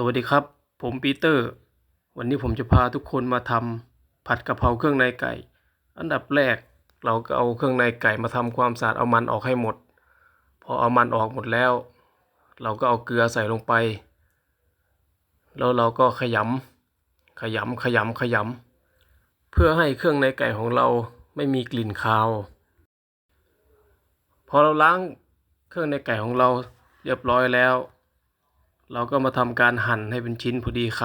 สวัสดีครับ ผมปีเตอร์ วันนี้ผมจะพาทุกคนมาทำผัดกะเพราเครื่องในไก่ อันดับแรกเราก็เอาเครื่องในไก่มาทำความสะอาดเอามันออกให้หมด พอเอามันออกหมดแล้ว เราก็เอาเกลือใส่ลงไป แล้วเราก็ขยำขยำขยำขยำเพื่อให้เครื่องในไก่ของเราไม่มีกลิ่นคาว พอเราล้างเครื่องในไก่ของเราเรียบร้อยแล้ว เราก็มาทำการหั่นให้เป็นชิ้นพอดีค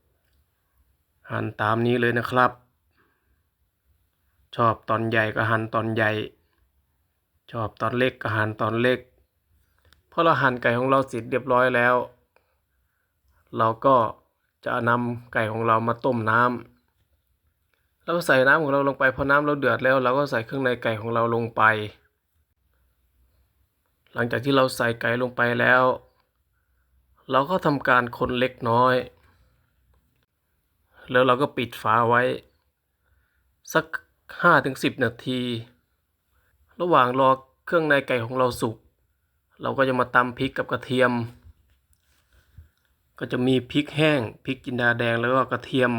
ำหั่นตามนี้เลยนะครับ ชอบตอนใหญ่ก็หั่นตอนใหญ่ ชอบตอนเล็กก็หั่นตอนเล็กพอเราหั่นไก่ของเราเสร็จเรียบร้อยแล้ว เราก็จะนำไก่ของเรามาต้มน้ำแล้วก็ใส่น้ำของเราลงไปพอน้ำเราเดือดแล้ว เราก็ใส่เครื่องในไก่ของเราลงไป หลังจากที่เราใส่ไก่ลงไปแล้ว เราก็ทำการคนเล็กน้อย แล้วเราก็ปิดฝาไว้ สักห้าถึงสิบนาที ระหว่างรอเครื่องในไก่ของเราสุก เราก็จะมาตำพริกกับกระเทียม ก็จะมีพริกแห้งพริกจินดาแดงแล้วก็กระเทียม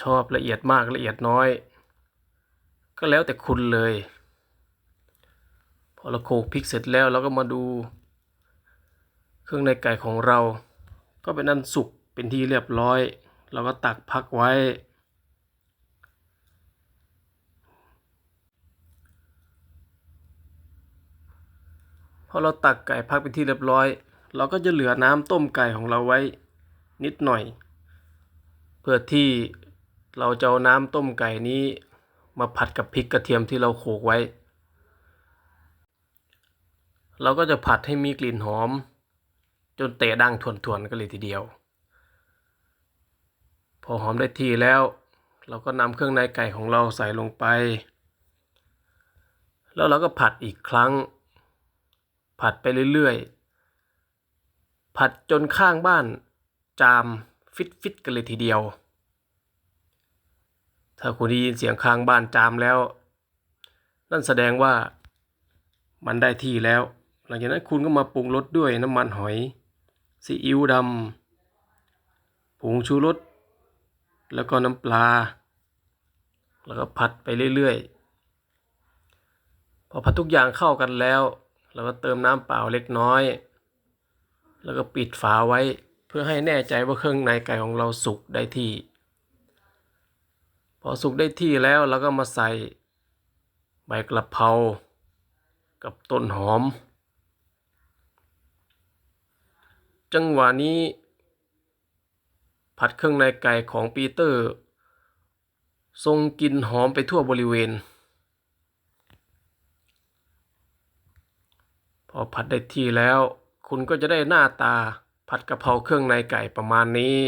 ชอบละเอียดมากละเอียดน้อย ก็แล้วแต่คุณเลย พอเราโขลกพริกเสร็จแล้วเราก็มาดู เครื่องในไก่ของเรา ก็เป็นอันสุกเป็นที่เรียบร้อย เราก็ตักพักไว้ พอเราตักไก่พักเป็นที่เรียบร้อย เราก็จะเหลือน้ำต้มไก่ของเราไว้นิดหน่อย เพื่อที่เราจะเอาน้ำต้มไก่นี้มาผัดกับพริกกระเทียมที่เราโขลกไว้ เราก็จะผัดให้มีกลิ่นหอม จนเตะดังทวนๆกันเลยทีเดียว พอหอมได้ที่แล้ว เราก็นำเครื่องในไก่ของเราใส่ลงไป แล้วเราก็ผัดอีกครั้ง ผัดไปเรื่อยๆ ผัดจนข้างบ้านจามฟิตๆกันเลยทีเดียว ถ้าคุณได้ยินเสียงข้างบ้านจามแล้ว นั่นแสดงว่ามันได้ที่แล้ว หลังจากนั้นคุณก็มาปรุงรสด้วยน้ำมันหอย ซีอิ๊วดำผงชูรส แล้วก็น้ำปลา แล้วก็ผัดไปเรื่อยๆ พอผัดทุกอย่างเข้ากันแล้ว เราก็เติมน้ำเปล่าเล็กน้อย แล้วก็ปิดฝาไว้เพื่อให้แน่ใจว่าเครื่องในไก่ของเราสุกได้ที่ พอสุกได้ที่แล้วเราก็มาใส่ใบกระเพรากับต้นหอม จังหวะนี้ ผัดเครื่องในไก่ของปีเตอร์ ทรงกลิ่นหอมไปทั่วบริเวณ พอผัดได้ที่แล้ว คุณก็จะได้หน้าตาผัดกะเพราเครื่องในไก่ประมาณนี้